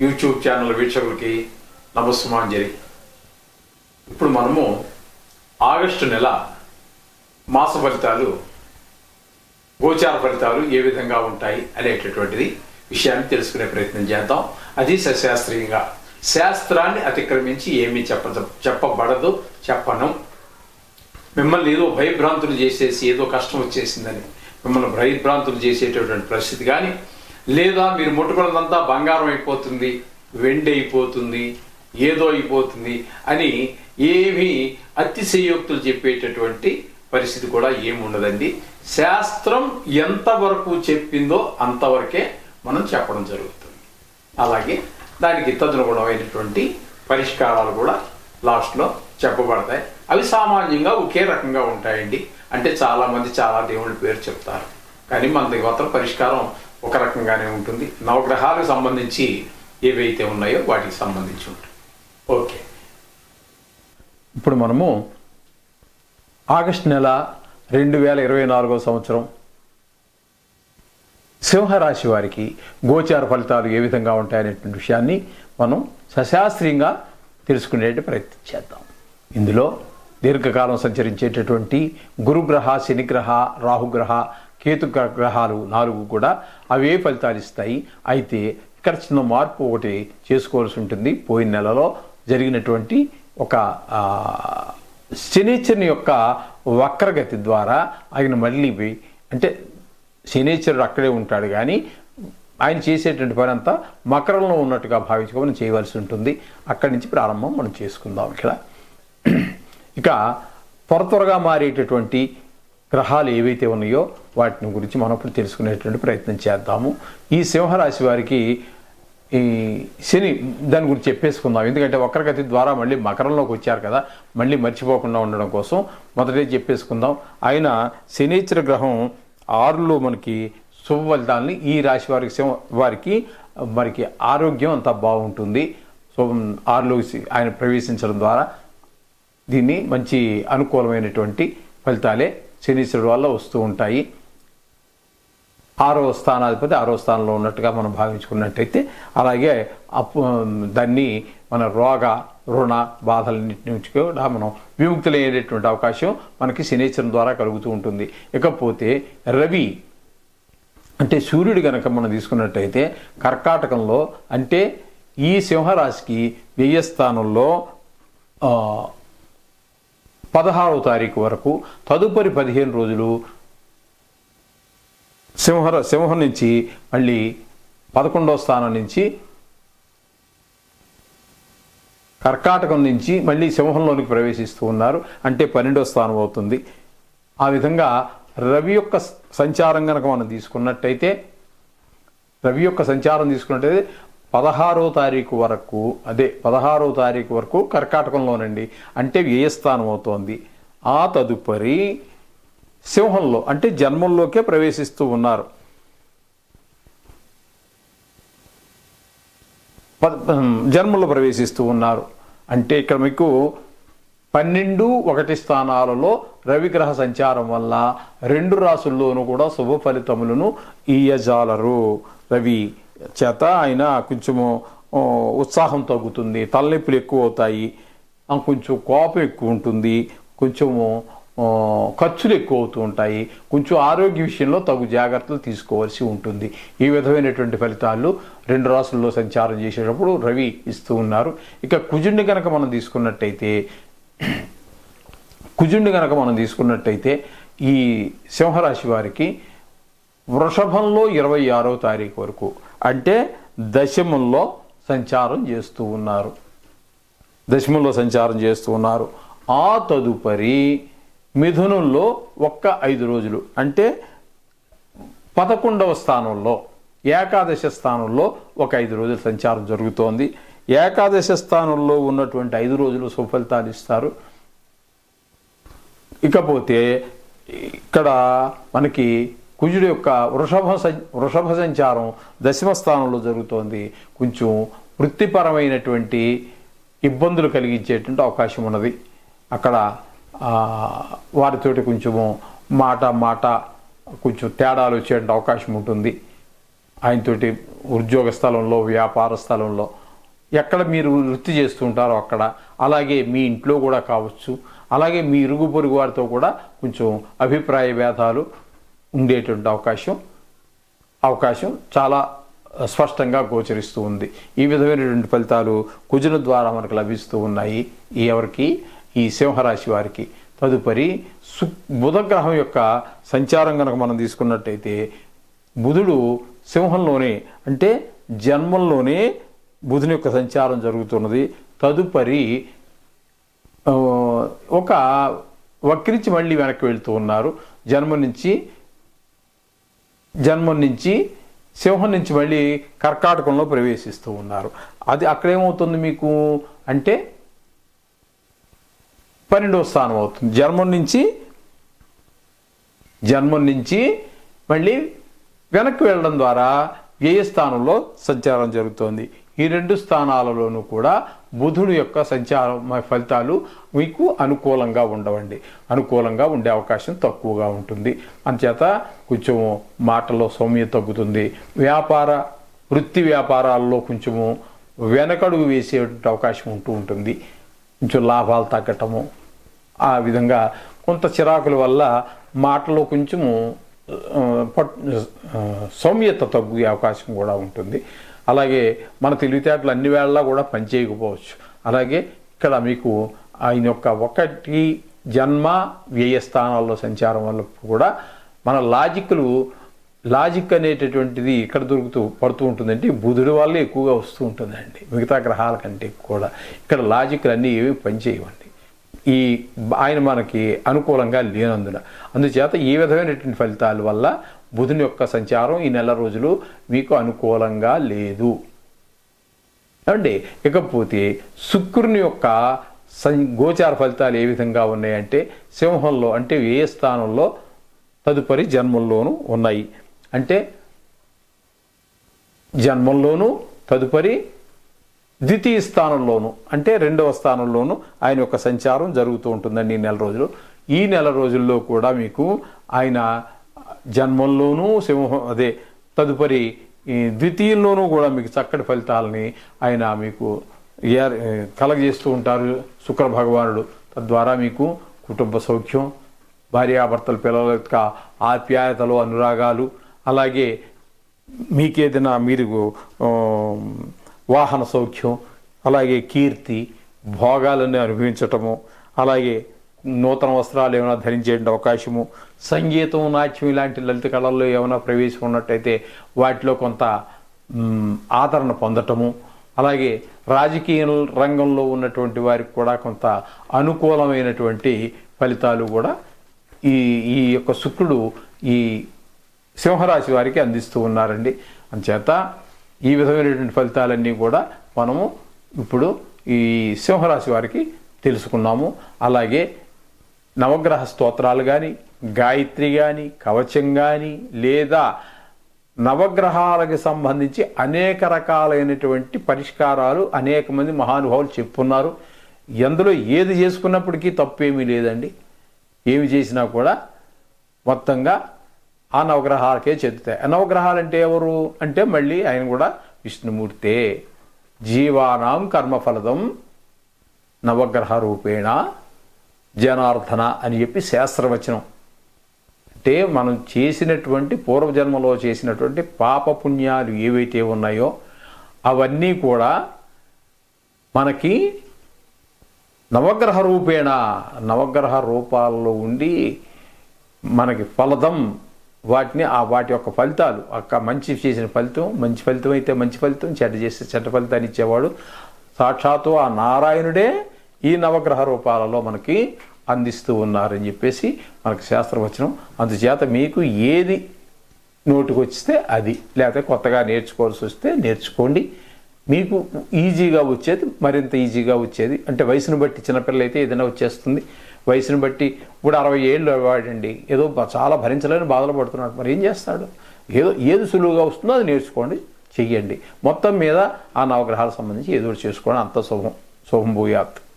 YouTube channel వీక్షకులకి నమస్సుమాంజలి ఇప్పుడు మనము August నెల మాస ఫలితాలు గోచార ఫలితాలు ఏ విధంగా ఉంటాయి అనేటటువంటిది విషయాన్ని తెలుసుకునే ప్రయత్నం చేద్దాం. అది సశాస్త్రీయంగా. శాస్త్రాన్ని అతిక్రమించి ఏమీ చెప్ప చెప్పబడదు చెప్పను. మిమ్మల్ని ఏదో భయభ్రాంతులు చేసేసి ఏదో కష్టం వచ్చేసిందని మిమ్మల్ని భయభ్రాంతులు చేసేటటువంటి పరిస్థితి కానీ లేదా మీరు ముట్టుకున్నదంతా బంగారం అయిపోతుంది వెండి అయిపోతుంది ఏదో అయిపోతుంది అని ఏమీ అతిశయోక్తులు చెప్పేటటువంటి పరిస్థితి కూడా ఏముండదండి. శాస్త్రం ఎంతవరకు చెప్పిందో అంతవరకే మనం చెప్పడం జరుగుతుంది. అలాగే దానికి తదనుగుణమైనటువంటి పరిష్కారాలు కూడా లాస్ట్లో చెప్పబడతాయి. అవి సామాన్యంగా ఒకే రకంగా ఉంటాయండి. అంటే చాలామంది చాలా దేవుళ్ళ పేరు చెప్తారు. కానీ మన దగ్గర పరిష్కారం ఒక రకంగానే ఉంటుంది. నవగ్రహాలకు సంబంధించి ఏవైతే ఉన్నాయో వాటికి సంబంధించి ఉంటుంది. ఓకే. ఇప్పుడు మనము ఆగస్ట్ నెల రెండు వేల ఇరవై నాలుగో సంవత్సరం. సింహరాశి వారికి గోచార ఫలితాలు ఏ విధంగా ఉంటాయనేటువంటి విషయాన్ని మనం సశాస్త్రీయంగా తెలుసుకునే ప్రయత్నం చేద్దాం. ఇందులో దీర్ఘకాలం సంచరించేటటువంటి గురుగ్రహ శనిగ్రహ రాహుగ్రహ కేతు గ్రహాలు నాలుగు కూడా అవే ఫలితాలు ఇస్తాయి. అయితే ఇక్కడ చిన్న మార్పు ఒకటి చేసుకోవాల్సి ఉంటుంది. పోయిన నెలలో జరిగినటువంటి ఒక ఆ, శనిచరుని యొక్క వక్రగతి ద్వారా ఆయన మళ్ళీ పోయి- అంటే శనిచరుడు అక్కడే ఉంటాడు కానీ ఆయన చేసేటువంటి పని అంతా మకరంలో ఉన్నట్టుగా భావించుకొని చేయవలసి ఉంటుంది. అక్కడి నుంచి ప్రారంభం మనం చేసుకుందాం ఇక్కడ. ఇక త్వర త్వరగా మారేటటువంటి గ్రహాలు ఏవైతే ఉన్నాయో వాటిని గురించి మనం ఇప్పుడు తెలుసుకునేటువంటి ప్రయత్నం చేద్దాము. ఈ సింహరాశి వారికి ఈ శని దాని గురించి చెప్పేసుకుందాం. ఎందుకంటే వక్రగతి ద్వారా మళ్ళీ మకరంలోకి వచ్చారు కదా మళ్ళీ మర్చిపోకుండా ఉండడం కోసం మొదటే చెప్పేసుకుందాం. ఆయన శనిచర గ్రహం ఆరులో మనకి శుభ ఫలితాలని ఈ రాశి వారికి సింహ వారికి మనకి ఆరోగ్యం అంతా బాగుంటుంది. సో ఆరులో ఆయన ప్రవేశించడం ద్వారా దీన్ని మంచి అనుకూలమైనటువంటి ఫలితాలే శనీశ్వరుడు వల్ల వస్తూ ఉంటాయి. ఆరో స్థానాధిపతి ఆరో స్థానంలో ఉన్నట్టుగా మనం భావించుకున్నట్టయితే అలాగే అప్పు దాన్ని మన రోగ రుణ బాధలన్నింటి నుంచి కూడా మనం విముక్తులయ్యేటటువంటి అవకాశం మనకి శనీశ్వరం ద్వారా కలుగుతూ ఉంటుంది. ఇకపోతే రవి అంటే సూర్యుడు కనుక మనం తీసుకున్నట్టయితే కర్కాటకంలో అంటే ఈ సింహరాశికి వ్యయ స్థానంలో పదహారవ తారీఖు వరకు తదుపరి పదిహేను రోజులు సింహ సింహం నుంచి మళ్ళీ పదకొండవ స్థానం నుంచి కర్కాటకం నుంచి మళ్ళీ సింహంలోనికి ప్రవేశిస్తూ ఉన్నారు. అంటే పన్నెండవ స్థానం అవుతుంది. ఆ విధంగా రవి యొక్క సంచారం కనుక మనం తీసుకున్నట్టయితే రవి యొక్క సంచారం తీసుకున్నట్టయితే పదహారో తారీఖు వరకు అదే పదహారో తారీఖు వరకు కర్కాటకంలోనండి. అంటే వ్యయస్థానం అవుతోంది. ఆ తదుపరి సింహంలో అంటే జన్మంలోకే ప్రవేశిస్తూ ఉన్నారు. జన్మలో ప్రవేశిస్తూ ఉన్నారు. అంటే ఇక్కడ మీకు పన్నెండు ఒకటి స్థానాలలో రవిగ్రహ సంచారం వల్ల రెండు రాసుల్లోనూ కూడా శుభ ఫలితములను ఈయజాలరు రవి చేత ఆయన కొంచెము ఉత్సాహం తగ్గుతుంది తలనొప్పులు ఎక్కువ అవుతాయి కొంచెం కోపం ఎక్కువ ఉంటుంది కొంచెము ఖర్చులు ఎక్కువ అవుతూ ఉంటాయి. కొంచెం ఆరోగ్య విషయంలో తగు జాగ్రత్తలు తీసుకోవాల్సి ఉంటుంది. ఈ విధమైనటువంటి ఫలితాలు రెండు రాసుల్లో సంచారం చేసేటప్పుడు రవి ఇస్తూ ఉన్నారు. ఇక కుజుడిని కనుక మనం తీసుకున్నట్టయితే కుజుడిని కనుక మనం తీసుకున్నట్టయితే ఈ సింహరాశి వారికి వృషభంలో ఇరవై ఆరో తారీఖు వరకు అంటే దశమంలో సంచారం చేస్తూ ఉన్నారు. దశమంలో సంచారం చేస్తూ ఉన్నారు. ఆ తదుపరి మిథునంలో ఒక్క ఐదు రోజులు. అంటే పదకొండవ స్థానంలో ఏకాదశ స్థానంలో ఒక ఐదు రోజులు సంచారం జరుగుతోంది. ఏకాదశ స్థానంలో ఉన్నటువంటి ఐదు రోజులు సుఫలితాలు ఇస్తారు. ఇకపోతే ఇక్కడ మనకి కుజుడు యొక్క వృషభ సం- వృషభ సంచారం దశమ స్థానంలో జరుగుతోంది. కొంచెం వృత్తిపరమైనటువంటి ఇబ్బందులు కలిగించేటువంటి అవకాశం ఉన్నది. అక్కడ వారితోటి కొంచెము మాట మాట కొంచెం తేడాలు వచ్చేటువంటి అవకాశం ఉంటుంది. ఆయనతోటి ఉద్యోగ స్థలంలో వ్యాపార స్థలంలో ఎక్కడ మీరు వృత్తి చేస్తూ ఉంటారో అక్కడ. అలాగే మీ ఇంట్లో కూడా కావచ్చు. అలాగే మీ ఇరుగు పొరుగు వారితో కూడా కొంచెం అభిప్రాయ భేదాలు ఉండేటువంటి అవకాశం అవకాశం చాలా స్పష్టంగా గోచరిస్తూ ఉంది. ఈ విధమైనటువంటి ఫలితాలు కుజుల ద్వారా మనకు లభిస్తూ ఉన్నాయి. ఎవరికి? ఈ సింహరాశి వారికి. తదుపరి సు బుధగ్రహం యొక్క సంచారం కనుక మనం తీసుకున్నట్టయితే బుధుడు సింహంలోనే అంటే జన్మంలోనే బుధుని యొక్క సంచారం జరుగుతున్నది. తదుపరి ఒక వక్రించి మళ్ళీ వెనక్కి వెళ్తూ ఉన్నారు. జన్మ నుంచి జన్మం నుంచి సింహం నుంచి మళ్ళీ కర్కాటకంలో ప్రవేశిస్తూ ఉన్నారు. అది అక్కడేమవుతుంది మీకు? అంటే పన్నెండవ స్థానం అవుతుంది. జన్మం నుంచి జన్మం నుంచి మళ్ళీ వెనక్కి వెళ్ళడం ద్వారా వ్యయ స్థానంలో సంచారం జరుగుతోంది. ఈ రెండు స్థానాలలోనూ కూడా బుధుడు యొక్క సంచారం ఫలితాలు మీకు అనుకూలంగా ఉండవండి. అనుకూలంగా ఉండే అవకాశం తక్కువగా ఉంటుంది. అంచేత కొంచెం మాటలో సౌమ్య తగ్గుతుంది. వ్యాపార వృత్తి వ్యాపారాల్లో కొంచెము వెనకడుగు వేసే అవకాశం ఉంటూ ఉంటుంది. కొంచెం లాభాలు తగ్గటము ఆ విధంగా కొంత చిరాకుల వల్ల మాటలో కొంచెము పట్ సౌమ్యత తగ్గే అవకాశం కూడా ఉంటుంది. అలాగే మన తెలివితేటలు అన్ని వేళలా కూడా పనిచేయకపోవచ్చు. అలాగే ఇక్కడ మీకు ఆయన యొక్క ఒకటి జన్మ వ్యయ స్థానాల్లో సంచారం వల్ల కూడా మన లాజిక్లు లాజిక్ అనేటటువంటిది ఇక్కడ దొరుకుతూ పడుతూ ఉంటుందంటే బుధుడి వల్ల ఎక్కువగా వస్తూ ఉంటుందండి. మిగతా గ్రహాల కంటే కూడా. ఇక్కడ లాజిక్లు అన్నీ ఏవి పనిచేయవండి. ఈ ఆయన మనకి అనుకూలంగా లేనందున. అందుచేత ఈ విధమైనటువంటి ఫలితాల వల్ల బుధుని యొక్క సంచారం ఈ నెల రోజులు మీకు అనుకూలంగా లేదు. అండి ఇకపోతే శుక్రుని యొక్క సం గోచార ఫలితాలు ఏ విధంగా ఉన్నాయంటే సింహంలో అంటే ఏ స్థానంలో తదుపరి జన్మంలోనూ ఉన్నాయి. అంటే జన్మంలోనూ తదుపరి ద్వితీయ స్థానంలోను అంటే రెండవ స్థానంలోను ఆయన యొక్క సంచారం జరుగుతూ ఉంటుందండి ఈ నెల రోజులు. ఈ నెల రోజుల్లో కూడా మీకు ఆయన జన్మంలోనూ సింహం అదే తదుపరి ఈ ద్వితీయంలోనూ కూడా మీకు చక్కటి ఫలితాలని ఆయన మీకు కలగజేస్తూ ఉంటారు. శుక్ర భగవానుడు తద్వారా మీకు కుటుంబ సౌఖ్యం భార్యాభర్తల పిల్లల యొక్క ఆప్యాయతలు అనురాగాలు అలాగే మీకేదైనా మీరు వాహన సౌఖ్యం అలాగే కీర్తి భోగాలన్నీ అనుభవించటము అలాగే నూతన వస్త్రాలు ఏమైనా ధరించే అవకాశము సంగీతం నాట్యం ఇలాంటి లలిత కళల్లో ఏమైనా ప్రవేశం ఉన్నట్టయితే వాటిలో కొంత ఆదరణ పొందటము అలాగే రాజకీయ రంగంలో ఉన్నటువంటి వారికి కూడా కొంత అనుకూలమైనటువంటి ఫలితాలు కూడా ఈ ఈ యొక్క శుక్రుడు ఈ సింహరాశి వారికి అందిస్తూ ఉన్నారండి. అంచేత ఈ విధమైనటువంటి ఫలితాలన్నీ కూడా మనము ఇప్పుడు ఈ సింహరాశి వారికి తెలుసుకున్నాము. అలాగే నవగ్రహ స్తోత్రాలు కానీ గాయత్రి కానీ కవచం కానీ లేదా నవగ్రహాలకు సంబంధించి అనేక రకాలైనటువంటి పరిష్కారాలు అనేక మంది మహానుభావులు చెప్పున్నారు. ఎందులో ఏది చేసుకున్నప్పటికీ తప్పేమీ లేదండి. ఏమి చేసినా కూడా మొత్తంగా ఆ నవగ్రహాలకే చెందుతాయి. ఆ నవగ్రహాలు అంటే ఎవరు? అంటే మళ్ళీ ఆయన కూడా విష్ణుమూర్తే. జీవానాం కర్మఫలదం నవగ్రహ రూపేణ జనార్దన అని చెప్పి శాస్త్రవచనం. అంటే మనం చేసినటువంటి పూర్వజన్మలో చేసినటువంటి పాపపుణ్యాలు ఏవైతే ఉన్నాయో అవన్నీ కూడా మనకి నవగ్రహ రూపేణ నవగ్రహ రూపాల్లో ఉండి మనకి ఫలదం వాటిని ఆ వాటి యొక్క ఫలితాలు అక్క మంచి చేసిన ఫలితం మంచి ఫలితం అయితే మంచి ఫలితం చెడ్డ చేస్తే చెడ్డ ఫలితాన్ని ఇచ్చేవాడు. సాక్షాత్తు ఆ నారాయణుడే ఈ నవగ్రహ రూపాలలో మనకి అందిస్తూ ఉన్నారని చెప్పేసి మనకు శాస్త్రవచనం. అందుచేత మీకు ఏది నోటికి వచ్చితే అది లేకపోతే కొత్తగా నేర్చుకోవాల్సి వస్తే నేర్చుకోండి. మీకు ఈజీగా వచ్చేది మరింత ఈజీగా వచ్చేది. అంటే వయసును బట్టి చిన్నపిల్లలు అయితే ఏదైనా వచ్చేస్తుంది. వయసును బట్టి ఇప్పుడు అరవై ఏళ్ళు వాడండి. ఏదో చాలా భరించలేని బాధలు పడుతున్నాడు మరి ఏం చేస్తాడు? ఏదో ఏది సులువుగా వస్తుందో అది నేర్చుకోండి చెయ్యండి. మొత్తం మీద ఆ నవగ్రహాలకు సంబంధించి ఏదో చేసుకోవడం అంత శుభం. శుభం భూయాత్.